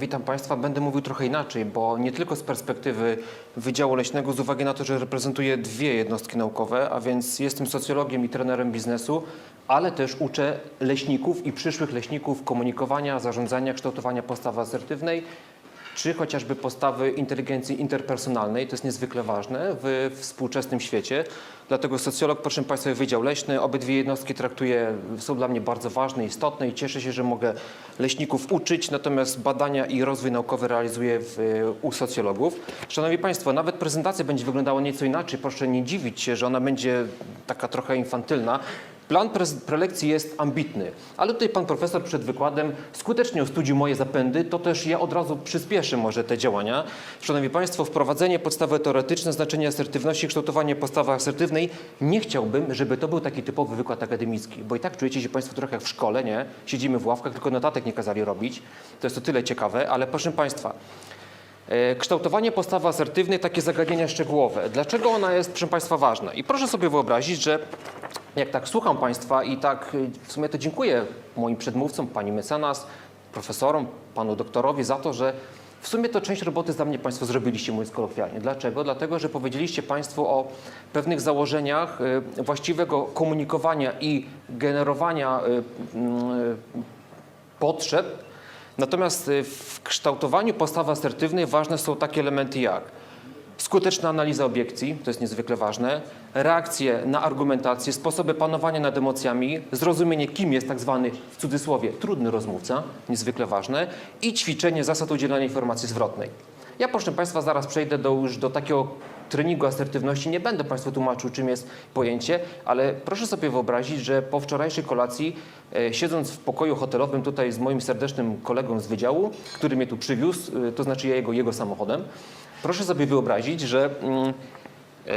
Witam Państwa. Będę mówił trochę inaczej, bo nie tylko z perspektywy Wydziału Leśnego, z uwagi na to, że reprezentuję dwie jednostki naukowe, a więc jestem socjologiem i trenerem biznesu, ale też uczę leśników i przyszłych leśników komunikowania, zarządzania, kształtowania postawy asertywnej, czy chociażby postawy inteligencji interpersonalnej. To jest niezwykle ważne w współczesnym świecie. Dlatego socjolog, proszę Państwa, Wydział Leśny, obydwie jednostki traktuję, są dla mnie bardzo ważne, istotne i cieszę się, że mogę leśników uczyć, natomiast badania i rozwój naukowy realizuję w, u socjologów. Szanowni Państwo, nawet prezentacja będzie wyglądała nieco inaczej. Proszę nie dziwić się, że ona będzie taka trochę infantylna. Plan prelekcji jest ambitny, ale tutaj pan profesor przed wykładem skutecznie ostudził moje zapędy, to też ja od razu przyspieszę może te działania. Szanowni Państwo, wprowadzenie podstawy teoretyczne, znaczenie asertywności, kształtowanie postawy asertywnej. Nie chciałbym, żeby to był taki typowy wykład akademicki, bo i tak czujecie się Państwo trochę jak w szkole, nie? Siedzimy w ławkach, tylko notatek nie kazali robić. To jest o tyle ciekawe, ale proszę Państwa, E, Kształtowanie postawy asertywnej, takie zagadnienia szczegółowe. Dlaczego ona jest, proszę Państwa, ważna? I proszę sobie wyobrazić, że jak tak słucham Państwa i tak y, w sumie to dziękuję moim przedmówcom, Pani mecenas, profesorom, Panu doktorowi za to, że w sumie to część roboty za mnie Państwo zrobiliście, mówiąc kolokwialnie. Dlaczego? Dlatego, że powiedzieliście Państwo o pewnych założeniach y, właściwego komunikowania i generowania y, mm, potrzeb. Natomiast y, w kształtowaniu postawy asertywnej ważne są takie elementy jak skuteczna analiza obiekcji, to jest niezwykle ważne, reakcje na argumentację, sposoby panowania nad emocjami, zrozumienie, kim jest tak zwany, w cudzysłowie, trudny rozmówca, niezwykle ważne i ćwiczenie zasad udzielania informacji zwrotnej. Ja, proszę Państwa, zaraz przejdę do, już do takiego treningu asertywności. Nie będę Państwu tłumaczył, czym jest pojęcie, ale proszę sobie wyobrazić, że po wczorajszej kolacji, e, siedząc w pokoju hotelowym tutaj z moim serdecznym kolegą z wydziału, który mnie tu przywiózł, e, to znaczy ja jego, jego samochodem, proszę sobie wyobrazić, że mm, e,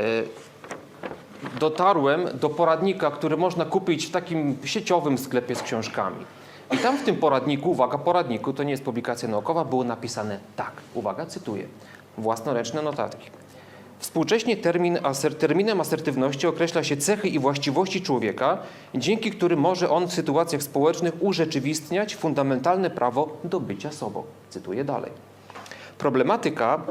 dotarłem do poradnika, który można kupić w takim sieciowym sklepie z książkami. I tam w tym poradniku, uwaga, poradniku, to nie jest publikacja naukowa, było napisane tak, uwaga, cytuję, własnoręczne notatki. Współcześnie termin aser, terminem asertywności określa się cechy i właściwości człowieka, dzięki którym może on w sytuacjach społecznych urzeczywistniać fundamentalne prawo do bycia sobą. Cytuję dalej. Problematyka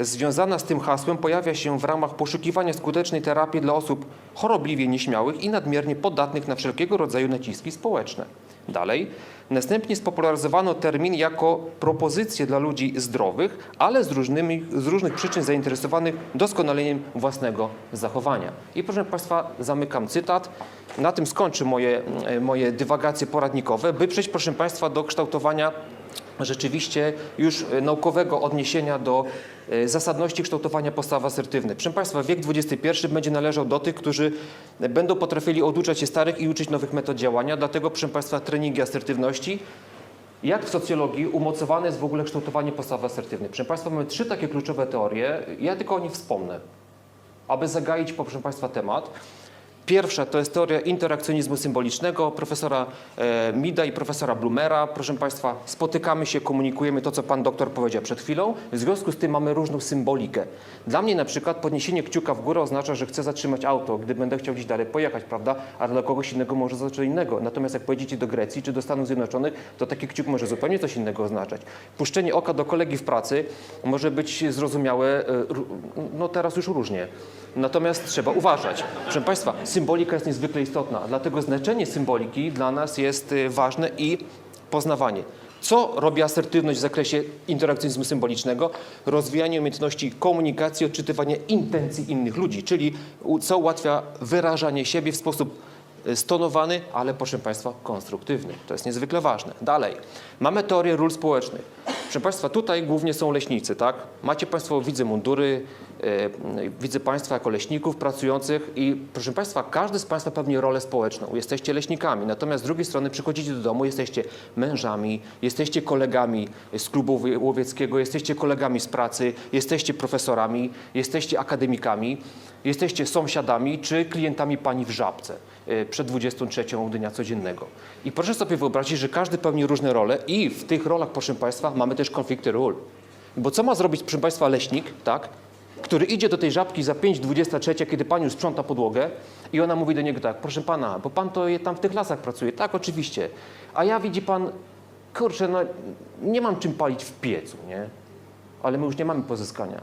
związana z tym hasłem pojawia się w ramach poszukiwania skutecznej terapii dla osób chorobliwie nieśmiałych i nadmiernie podatnych na wszelkiego rodzaju naciski społeczne. Dalej, następnie spopularyzowano termin jako propozycję dla ludzi zdrowych, ale z, różnymi, z różnych przyczyn zainteresowanych doskonaleniem własnego zachowania. I proszę Państwa, zamykam cytat. Na tym skończę moje, moje dywagacje poradnikowe, by przejść, proszę Państwa, do kształtowania rzeczywiście już e, naukowego odniesienia do e, zasadności kształtowania postawy asertywnej. Proszę Państwa, wiek XXI będzie należał do tych, którzy będą potrafili oduczać się starych i uczyć nowych metod działania. Dlatego, proszę Państwa, treningi asertywności. Jak w socjologii umocowane jest w ogóle kształtowanie postawy asertywnej? Proszę Państwa, mamy trzy takie kluczowe teorie. Ja tylko o nich wspomnę, aby zagaić, proszę Państwa, temat. Pierwsza to jest teoria interakcjonizmu symbolicznego profesora e, Mida i profesora Blumera. Proszę Państwa, spotykamy się, komunikujemy to, co Pan doktor powiedział przed chwilą. W związku z tym mamy różną symbolikę. Dla mnie na przykład podniesienie kciuka w górę oznacza, że chcę zatrzymać auto, gdy będę chciał gdzieś dalej pojechać, prawda? A dla kogoś innego może oznaczać co innego. Natomiast jak pojedziecie do Grecji czy do Stanów Zjednoczonych, to taki kciuk może zupełnie coś innego oznaczać. Puszczenie oka do kolegi w pracy może być zrozumiałe, e, no teraz już różnie. Natomiast trzeba uważać. Proszę Państwa, symbolika jest niezwykle istotna, dlatego znaczenie symboliki dla nas jest y, ważne i poznawanie. Co robi asertywność w zakresie interakcjonizmu symbolicznego? Rozwijanie umiejętności komunikacji, odczytywania intencji innych ludzi, czyli co ułatwia wyrażanie siebie w sposób y, stonowany, ale proszę Państwa, konstruktywny. To jest niezwykle ważne. Dalej, mamy teorię ról społecznych. Proszę Państwa, tutaj głównie są leśnicy, tak? Macie Państwo, widzę mundury, widzę Państwa jako leśników pracujących i proszę Państwa, każdy z Państwa pełni rolę społeczną. Jesteście leśnikami, natomiast z drugiej strony przychodzicie do domu, jesteście mężami, jesteście kolegami z klubu łowie- łowieckiego, jesteście kolegami z pracy, jesteście profesorami, jesteście akademikami, jesteście sąsiadami czy klientami Pani w Żabce e, przed 23 dnia codziennego. I proszę sobie wyobrazić, że każdy pełni różne role i w tych rolach, proszę Państwa, mamy też konflikty ról. Bo co ma zrobić, proszę Państwa, leśnik, tak? Który idzie do tej żabki za 5.23, kiedy pani już sprząta podłogę i ona mówi do niego tak, proszę pana, bo pan to je tam w tych lasach pracuje. Tak, oczywiście. A ja widzi pan, kurczę, no nie mam czym palić w piecu, nie? Ale my już nie mamy pozyskania.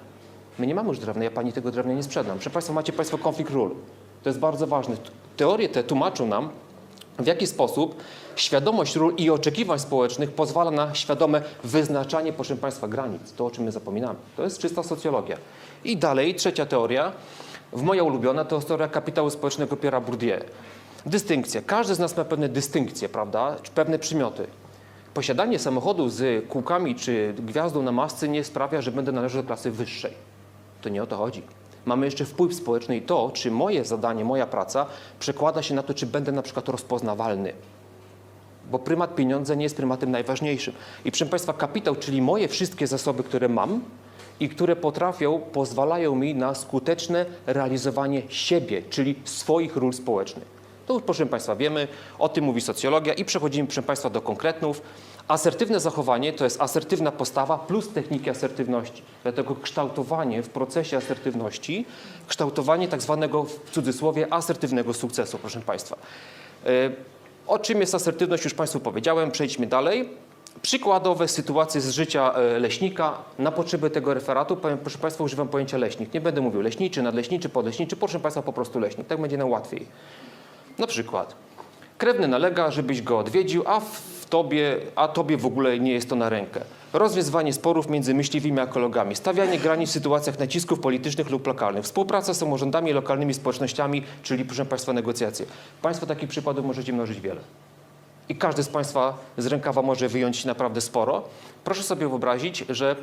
My nie mamy już drewna, ja pani tego drewna nie sprzedam. Proszę Państwa, macie Państwo konflikt ról. To jest bardzo ważne. Teorie te tłumaczą nam, w jaki sposób świadomość ról i oczekiwań społecznych pozwala na świadome wyznaczanie, proszę Państwa, granic. To, o czym my zapominamy. To jest czysta socjologia. I dalej, trzecia teoria, w moja ulubiona, to teoria kapitału społecznego Pierre'a Bourdieu. Dystynkcja. Każdy z nas ma pewne dystynkcje, prawda? Czy pewne przymioty. Posiadanie samochodu z kółkami czy gwiazdą na masce nie sprawia, że będę należał do klasy wyższej. To nie o to chodzi. Mamy jeszcze wpływ społeczny i to, czy moje zadanie, moja praca przekłada się na to, czy będę na przykład rozpoznawalny. Bo prymat pieniądza nie jest prymatem najważniejszym. I proszę Państwa, kapitał, czyli moje wszystkie zasoby, które mam i które potrafią, pozwalają mi na skuteczne realizowanie siebie, czyli swoich ról społecznych. To już, proszę Państwa, wiemy, o tym mówi socjologia i przechodzimy, proszę Państwa, do konkretów. Asertywne zachowanie to jest asertywna postawa plus techniki asertywności. Dlatego kształtowanie w procesie asertywności, kształtowanie tak zwanego w cudzysłowie asertywnego sukcesu, proszę Państwa. E, O czym jest asertywność, już Państwu powiedziałem, przejdźmy dalej. Przykładowe sytuacje z życia e, leśnika. Na potrzeby tego referatu, powiem, proszę Państwa, używam pojęcia leśnik. Nie będę mówił leśniczy, nadleśniczy, podleśniczy, proszę Państwa, po prostu leśnik. Tak będzie nam łatwiej. Na przykład, krewny nalega, żebyś go odwiedził, a w tobie, a tobie w ogóle nie jest to na rękę. Rozwiązywanie sporów między myśliwymi a ekologami, stawianie granic w sytuacjach nacisków politycznych lub lokalnych, współpraca z samorządami, lokalnymi społecznościami, czyli proszę Państwa negocjacje. Państwo takich przykładów możecie mnożyć wiele. I każdy z Państwa z rękawa może wyjąć naprawdę sporo. Proszę sobie wyobrazić, że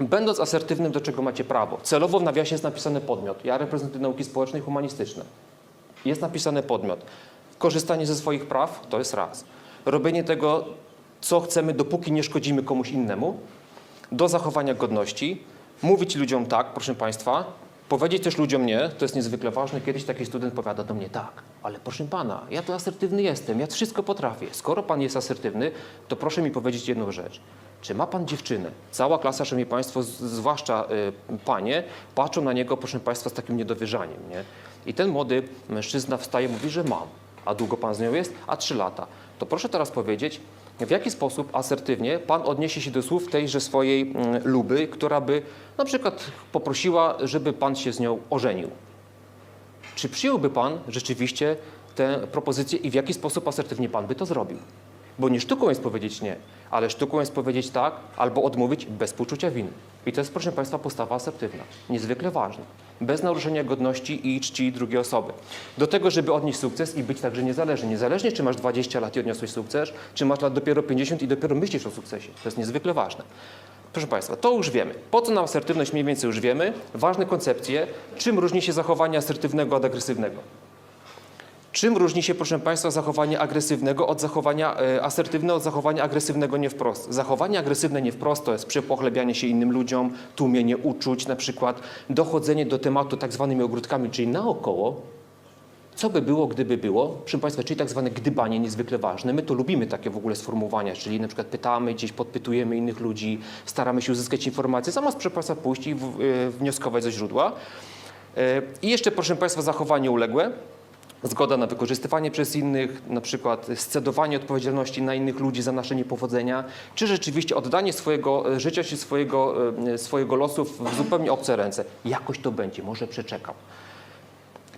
będąc asertywnym, do czego macie prawo. Celowo w nawiasie jest napisany podmiot. Ja reprezentuję nauki społeczne i humanistyczne. Jest napisany podmiot. Korzystanie ze swoich praw to jest raz. Robienie tego, co chcemy, dopóki nie szkodzimy komuś innemu, do zachowania godności, mówić ludziom tak, proszę Państwa, powiedzieć też ludziom nie, to jest niezwykle ważne. Kiedyś taki student powiada do mnie tak, ale proszę Pana, ja tu asertywny jestem, ja wszystko potrafię. Skoro Pan jest asertywny, to proszę mi powiedzieć jedną rzecz. Czy ma Pan dziewczynę? Cała klasa, szanowni Państwo, zwłaszcza y, Panie, patrzą na niego, proszę Państwa, z takim niedowierzaniem. Nie? I ten młody mężczyzna wstaje mówi, że mam. A długo Pan z nią jest? A trzy lata. To proszę teraz powiedzieć, w jaki sposób asertywnie Pan odniesie się do słów tejże swojej mm, luby, która by na przykład poprosiła, żeby Pan się z nią ożenił. Czy przyjąłby Pan rzeczywiście tę propozycję i w jaki sposób asertywnie Pan by to zrobił? Bo nie sztuką jest powiedzieć nie, ale sztuką jest powiedzieć tak albo odmówić bez poczucia winy. I to jest, proszę Państwa, postawa asertywna. Niezwykle ważna. Bez naruszenia godności i czci drugiej osoby. Do tego, żeby odnieść sukces i być także niezależny. Niezależnie, czy masz 20 lat i odniosłeś sukces, czy masz lat dopiero 50 i dopiero myślisz o sukcesie. To jest niezwykle ważne. Proszę Państwa, to już wiemy. Po co nam asertywność mniej więcej już wiemy. Ważne koncepcje. Czym różni się zachowanie asertywnego od agresywnego? Czym różni się, proszę Państwa, zachowanie agresywnego od zachowania e, asertywnego od zachowania agresywnego nie wprost? Zachowanie agresywne nie wprost to jest przypochlebianie się innym ludziom, tłumienie uczuć, na przykład dochodzenie do tematu tak zwanymi ogródkami, czyli naokoło. Co by było, gdyby było? Proszę Państwa, czyli tak zwane gdybanie niezwykle ważne. My to lubimy takie w ogóle sformułowania, czyli na przykład pytamy, gdzieś podpytujemy innych ludzi, staramy się uzyskać informacje, zamiast proszę Państwa pójść i w, e, wnioskować ze źródła. E, I jeszcze, proszę Państwa, zachowanie uległe. Zgoda na wykorzystywanie przez innych, na przykład scedowanie odpowiedzialności na innych ludzi za nasze niepowodzenia, czy rzeczywiście oddanie swojego e, życia czy swojego, e, swojego losu w zupełnie obce ręce. Jakoś to będzie, może przeczekam.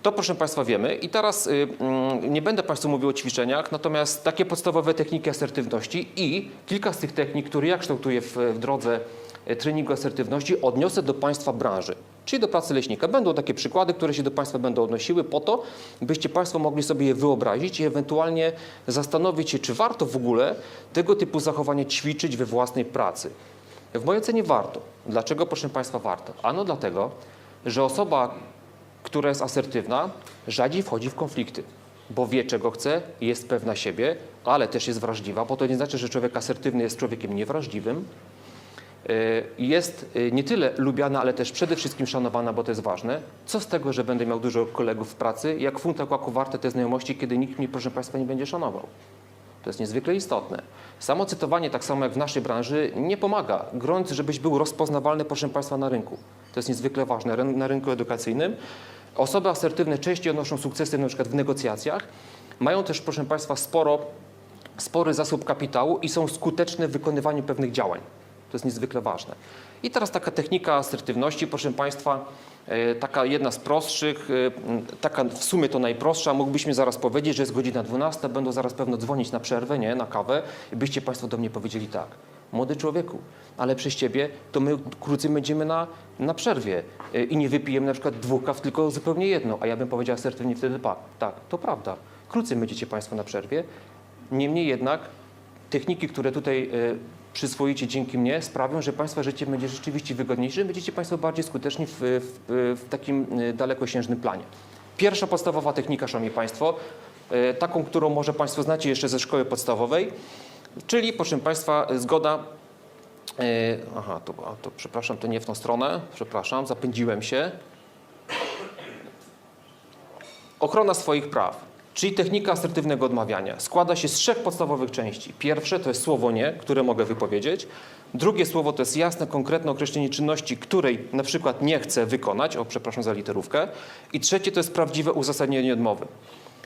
To proszę Państwa wiemy i teraz y, mm, nie będę Państwu mówił o ćwiczeniach, natomiast takie podstawowe techniki asertywności i kilka z tych technik, które ja kształtuję w, w drodze treningu asertywności odniosę do Państwa branży, czyli do pracy leśnika. Będą takie przykłady, które się do Państwa będą odnosiły po to, byście Państwo mogli sobie je wyobrazić i ewentualnie zastanowić się, czy warto w ogóle tego typu zachowanie ćwiczyć we własnej pracy. W mojej ocenie warto. Dlaczego, proszę Państwa, warto? Ano dlatego, że osoba, która jest asertywna, rzadziej wchodzi w konflikty, bo wie, czego chce, jest pewna siebie, ale też jest wrażliwa, bo to nie znaczy, że człowiek asertywny jest człowiekiem niewrażliwym. Y, Jest y, nie tyle lubiana, ale też przede wszystkim szanowana, bo to jest ważne. Co z tego, że będę miał dużo kolegów w pracy, jak funta kłaku warte te znajomości, kiedy nikt mnie, proszę Państwa, nie będzie szanował. To jest niezwykle istotne. Samo cytowanie, tak samo jak w naszej branży, nie pomaga. Grunt, żebyś był rozpoznawalny, proszę Państwa, na rynku. To jest niezwykle ważne. Na rynku edukacyjnym osoby asertywne częściej odnoszą sukcesy na przykład w negocjacjach. Mają też, proszę Państwa, sporo spory zasób kapitału i są skuteczne w wykonywaniu pewnych działań. To jest niezwykle ważne. I teraz taka technika asertywności, proszę Państwa, e, taka jedna z prostszych, e, taka w sumie to najprostsza. Mógłbyśmy zaraz powiedzieć, że jest godzina 12, będą zaraz pewno dzwonić na przerwę, nie, na kawę i byście Państwo do mnie powiedzieli tak. Młody człowieku, ale przez Ciebie to my krócej będziemy na, na przerwie e, i nie wypijemy na przykład dwóch kaw, tylko zupełnie jedną. A ja bym powiedział asertywnie wtedy, pa, tak, to prawda. Krócej będziecie Państwo na przerwie. Niemniej jednak techniki, które tutaj przyswoicie dzięki mnie, sprawią, że Państwa życie będzie rzeczywiście wygodniejsze, będziecie Państwo bardziej skuteczni w, w, w takim e, dalekosiężnym planie. Pierwsza podstawowa technika, Szanowni Państwo, e, taką, którą może Państwo znacie jeszcze ze szkoły podstawowej, czyli, proszę Państwa, zgoda e, Aha, to, to przepraszam, to nie w tą stronę. Przepraszam, zapędziłem się. Ochrona swoich praw, czyli technika asertywnego odmawiania, składa się z trzech podstawowych części. Pierwsze to jest słowo nie, które mogę wypowiedzieć. Drugie słowo to jest jasne, konkretne określenie czynności, której na przykład nie chcę wykonać, o przepraszam za literówkę. I trzecie to jest prawdziwe uzasadnienie odmowy.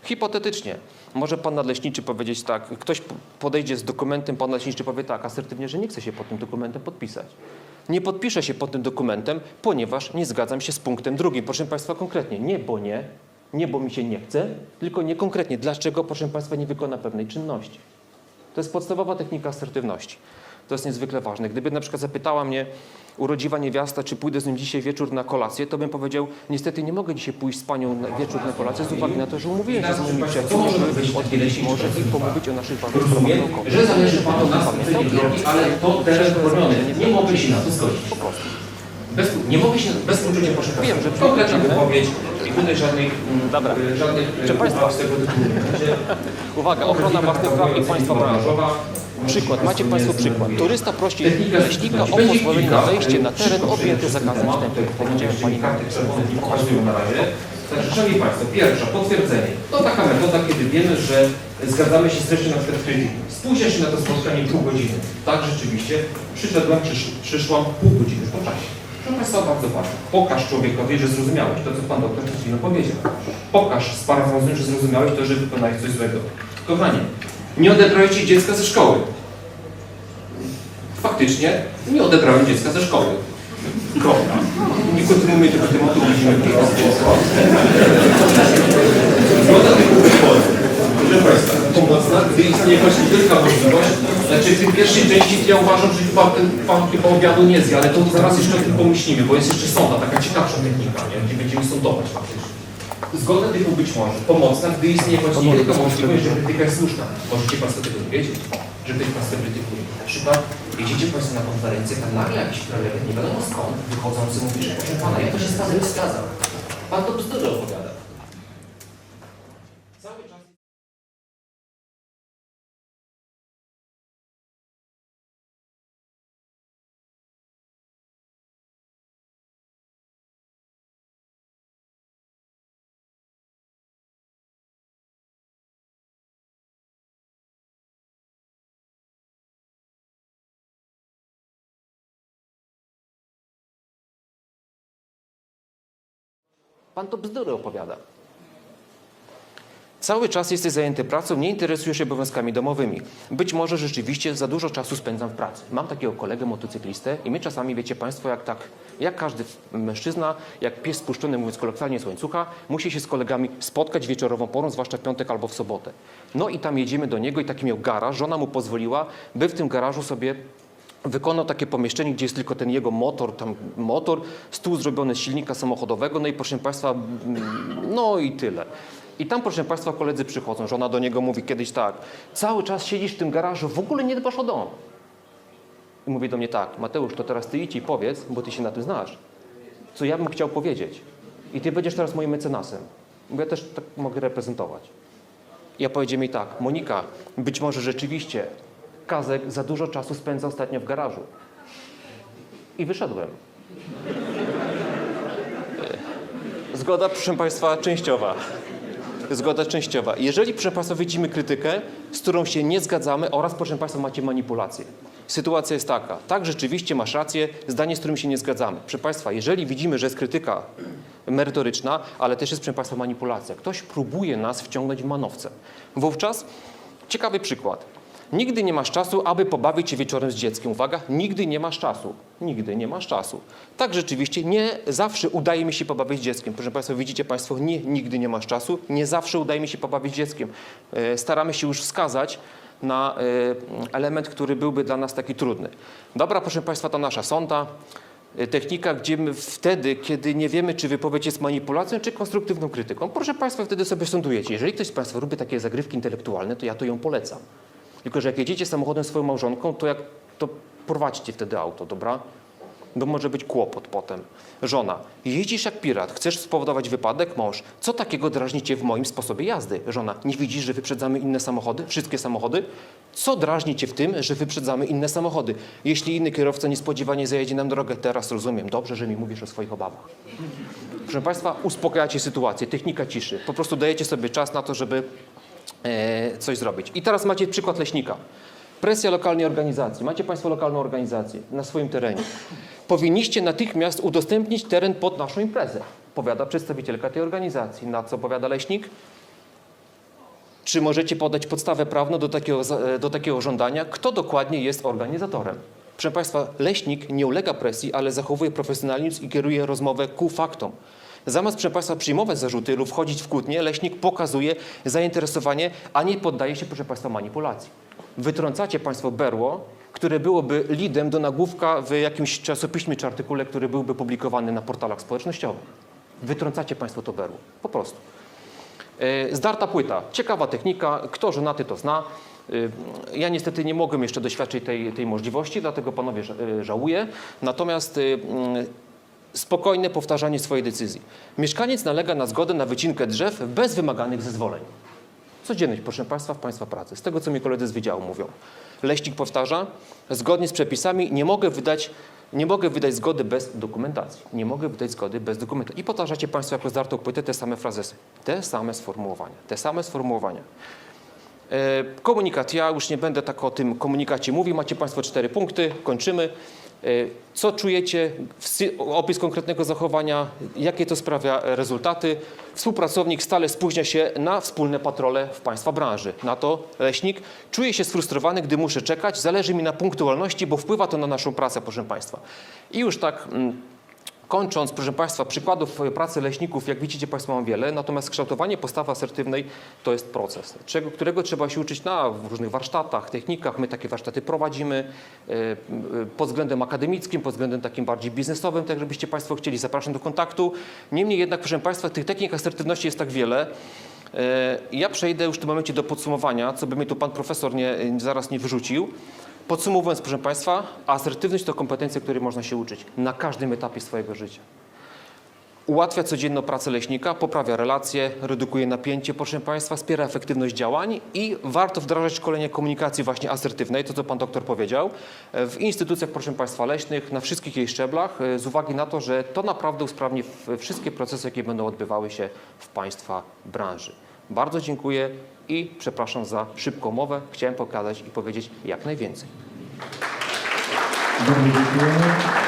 Hipotetycznie, może pan nadleśniczy powiedzieć tak, ktoś podejdzie z dokumentem, pan nadleśniczy powie tak, asertywnie, że nie chce się pod tym dokumentem podpisać. Nie podpiszę się pod tym dokumentem, ponieważ nie zgadzam się z punktem drugim. Proszę Państwa, konkretnie, nie bo nie, nie bo mi się nie chce, tylko nie konkretnie. Dlaczego, proszę Państwa, nie wykona pewnej czynności? To jest podstawowa technika asertywności. To jest niezwykle ważne. Gdyby na przykład zapytała mnie urodziwa niewiasta, czy pójdę z nim dzisiaj wieczór na kolację, to bym powiedział, niestety nie mogę dzisiaj pójść z panią na wieczór na kolację z uwagi na to, że umówiłem się z moimi przyjaciółmi, żeby odwiedzić może i pomówić o naszych ważnych sprawach Rozumiem, naukowych. że zależy Panu na strategii drogi, ale to teren chroniony. Nie mogę się na to zgodzić. Po prostu. Bez, nie mogę się bez uczucia proszę Państwa. Wiem, że konkretna wypowiedź tutaj żadnych, mm, Dobra. y, żadnych Proszę y, Państwa. z tego. Uwaga, ochrona własnych praw i państwa branżowa. Przykład, macie Państwo przykład. Turysta prosi leśnika o pozwolenie na wejście na teren objęty zakazem wstępu. Powiedziałem Pani karty czerwone nie pokazują na razie. Także Szanowni Państwo, pierwsza, potwierdzenie. To taka metoda, kiedy wiemy, że zgadzamy się z treścią na przykład. Spóźnia się na to spotkanie pół godziny. Tak, rzeczywiście, przyszedłem, przysz, przyszłam pół godziny po czasie. Proszę bardzo ważne. Pokaż człowiekowi, że zrozumiałeś to, co Pan doktor przed chwilą powiedział. Pokaż, sparafrazując, że zrozumiałeś to, że wykonałeś coś złego. Kochanie, nie odebrałeś Ci dziecka ze szkoły. Faktycznie nie odebrałem dziecka ze szkoły. Kropka. Nie kontynuujmy tego tematu, widzimy tych wyborów. Proszę Państwa, pomocna, gdy istnieje choć wielka możliwość. Znaczy w tej pierwszej części ja uważam, że pan, pan chyba obiadu nie zje, ale to zaraz jeszcze o tym pomyślimy, bo jest jeszcze sonda, taka ciekawsza technika, nie? gdzie będziemy sądować faktycznie. Zgoda typu być może pomocna, gdy istnieje choć wielka możliwość, że krytyka jest słuszna. Możecie Państwo tego nie wiedzieć, że ktoś Państwa krytykuje. Na przykład jedziecie Państwo na konferencję, tam nagle jakiś prelegent, nie wiadomo skąd, wychodzący mówi, że proszę Pana, ja to się z Panem zgadzam. Pan to bzdury opowiada. Pan to bzdury opowiada. Cały czas jesteś zajęty pracą, nie interesujesz się obowiązkami domowymi. Być może rzeczywiście za dużo czasu spędzam w pracy. Mam takiego kolegę motocyklistę i my czasami, wiecie Państwo, jak tak, jak każdy mężczyzna, jak pies spuszczony, mówiąc kolokwialnie z łańcucha, musi się z kolegami spotkać wieczorową porą, zwłaszcza w piątek albo w sobotę. No i tam jedziemy do niego i taki miał garaż, żona mu pozwoliła, by w tym garażu sobie wykonał takie pomieszczenie, gdzie jest tylko ten jego motor, tam motor, stół zrobiony z silnika samochodowego, no i proszę Państwa, mm, no i tyle. I tam, proszę Państwa, koledzy przychodzą, żona do niego mówi kiedyś tak, cały czas siedzisz w tym garażu, w ogóle nie dbasz o dom. I mówi do mnie tak, Mateusz, to teraz ty idź i powiedz, bo ty się na tym znasz, co ja bym chciał powiedzieć. I ty będziesz teraz moim mecenasem, bo ja też tak mogę reprezentować. I ja powiedziałem jej tak, Monika, być może rzeczywiście Kazek za dużo czasu spędza ostatnio w garażu. I wyszedłem. Zgoda, proszę Państwa, częściowa. Zgoda częściowa. Jeżeli, proszę Państwa, widzimy krytykę, z którą się nie zgadzamy oraz, proszę Państwa, macie manipulację. Sytuacja jest taka. Tak, rzeczywiście masz rację, zdanie, z którym się nie zgadzamy. Proszę Państwa, jeżeli widzimy, że jest krytyka merytoryczna, ale też jest, proszę Państwa, manipulacja. Ktoś próbuje nas wciągnąć w manowce. Wówczas ciekawy przykład. Nigdy nie masz czasu, aby pobawić się wieczorem z dzieckiem. Uwaga, nigdy nie masz czasu. Nigdy nie masz czasu. Tak rzeczywiście, nie zawsze udaje mi się pobawić dzieckiem. Proszę Państwa, widzicie Państwo, nie, nigdy nie masz czasu. Nie zawsze udaje mi się pobawić dzieckiem. E, Staramy się już wskazać na e, element, który byłby dla nas taki trudny. Dobra, proszę Państwa, to nasza sonda. E, Technika, gdzie my wtedy, kiedy nie wiemy, czy wypowiedź jest manipulacją, czy konstruktywną krytyką, proszę Państwa, wtedy sobie sądujecie. Jeżeli ktoś z Państwa lubi takie zagrywki intelektualne, to ja to ją polecam. Tylko, że jak jedziecie samochodem swoją małżonką, to jak to prowadźcie wtedy auto, dobra? Bo może być kłopot potem. Żona, jeździsz jak pirat, chcesz spowodować wypadek, mąż. Co takiego drażni cię w moim sposobie jazdy? Żona, nie widzisz, że wyprzedzamy inne samochody, wszystkie samochody? Co drażni cię w tym, że wyprzedzamy inne samochody? Jeśli inny kierowca niespodziewanie zajedzie nam drogę, teraz rozumiem. Dobrze, że mi mówisz o swoich obawach. Proszę Państwa, uspokajacie sytuację, technika ciszy. Po prostu dajecie sobie czas na to, żeby coś zrobić. I teraz macie przykład leśnika. Presja lokalnej organizacji. Macie Państwo lokalną organizację na swoim terenie. Powinniście natychmiast udostępnić teren pod naszą imprezę, powiada przedstawicielka tej organizacji. Na co powiada leśnik? Czy możecie podać podstawę prawną do takiego, za- do takiego żądania? Kto dokładnie jest organizatorem? Proszę Państwa, leśnik nie ulega presji, ale zachowuje profesjonalizm i kieruje rozmowę ku faktom. Zamiast, proszę Państwa, przyjmować zarzuty lub wchodzić w kłótnie, leśnik pokazuje zainteresowanie, a nie poddaje się, proszę Państwa, manipulacji. Wytrącacie Państwo berło, które byłoby lidem do nagłówka w jakimś czasopiśmie czy artykule, który byłby publikowany na portalach społecznościowych. Wytrącacie Państwo to berło. Po prostu. E, Zdarta płyta. Ciekawa technika. Kto żonaty to zna. E, Ja niestety nie mogłem jeszcze doświadczyć tej, tej możliwości, dlatego panowie e, żałuję. Natomiast spokojne powtarzanie swojej decyzji. Mieszkaniec nalega na zgodę na wycinkę drzew bez wymaganych zezwoleń. Codzienność, proszę Państwa, w Państwa pracy. Z tego, co mi koledzy z wydziału mówią. Leśnik powtarza, zgodnie z przepisami nie mogę wydać, nie mogę wydać zgody bez dokumentacji. Nie mogę wydać zgody bez dokumentacji. I powtarzacie Państwo jako zdartą płytę te same frazesy, te same sformułowania, te same sformułowania. E, Komunikat, ja już nie będę tak o tym komunikacie mówił, macie Państwo cztery punkty, kończymy. E, Co czujecie, opis konkretnego zachowania, jakie to sprawia rezultaty. Współpracownik stale spóźnia się na wspólne patrole w Państwa branży. Na to leśnik czuje się sfrustrowany, gdy muszę czekać, zależy mi na punktualności, bo wpływa to na naszą pracę, proszę Państwa. I już tak... Kończąc, proszę Państwa, przykładów e, pracy leśników, jak widzicie Państwo, mam wiele, natomiast kształtowanie postawy asertywnej to jest proces, czego, którego trzeba się uczyć na różnych warsztatach, technikach. My takie warsztaty prowadzimy e, e, pod względem akademickim, pod względem takim bardziej biznesowym, tak żebyście Państwo chcieli. Zapraszam do kontaktu. Niemniej jednak, proszę Państwa, tych technik asertywności jest tak wiele. Ja przejdę już w tym momencie do podsumowania, co by mnie tu Pan Profesor nie, zaraz nie wyrzucił. Podsumowując, proszę Państwa, asertywność to kompetencja, której można się uczyć na każdym etapie swojego życia. Ułatwia codzienną pracę leśnika, poprawia relacje, redukuje napięcie, proszę Państwa, wspiera efektywność działań i warto wdrażać szkolenie komunikacji właśnie asertywnej, to co Pan doktor powiedział, w instytucjach, proszę Państwa, leśnych, na wszystkich jej szczeblach, e, z uwagi na to, że to naprawdę usprawni wszystkie procesy, jakie będą odbywały się w Państwa branży. Bardzo dziękuję i przepraszam za szybką mowę. Chciałem pokazać i powiedzieć jak najwięcej. Dziękujemy.